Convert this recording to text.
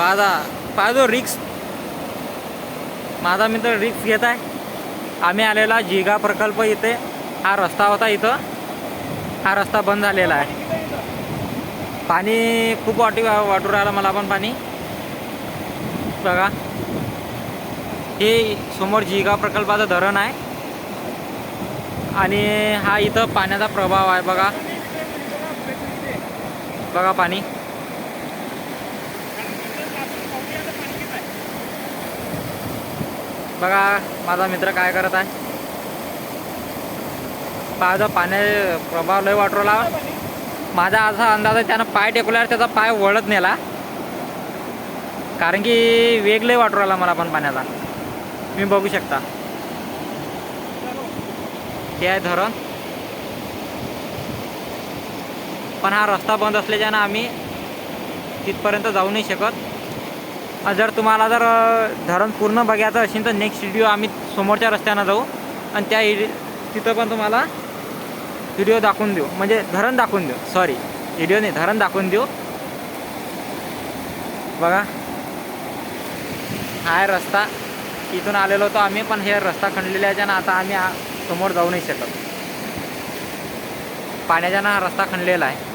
पाहता पाहतो रिक्स माझा मित्र रिक्स घेत आहे. आम्ही आलेला जिगा प्रकल्प इथे. हा रस्ता होता इथं. हा रस्ता बंद झालेला आहे. पाणी खूप वाटी वाटू राहिलं मला पण पाणी. बघा. हे समोर जिगा प्रकल्पाचं धरण आहे. आणि हा इथं पाण्याचा प्रभाव आहे. बघा. बघा पाणी. बघा माझा मित्र काय करत आहे? पाहतो पाण्या प्रभाव लय वाटरला माझा असा अंदाज आहे त्यानं पाय टेकल्यावर त्याचा पाय वळत नेला. कारण की वेग लय वाटू राहिला मला पण पाण्याचा. तुम्ही बघू शकता. हे आहे धरण. पण हा रस्ता बंद असल्याच्यानं आम्ही तिथपर्यंत जाऊ नाही शकत. जर तुम्हाला जर धरण पूर्ण बघायचं असेल तर नेक्स्ट व्हिडिओ आम्ही समोरच्या रस्त्यानं जाऊ. आणि त्या इडि- तिथं पण तुम्हाला व्हिडिओ दाखवून देऊ. म्हणजे धरण दाखवून देऊ. सॉरी व्हिडिओ नाही धरण दाखवून देऊ. बघा. हा रस्ता इथून आलेलो होतो आम्ही पण हे रस्ता खणलेला ना आता आम्ही समोर जाऊ नाही शकत. पाण्याच्या ना रस्ता खणलेला आहे.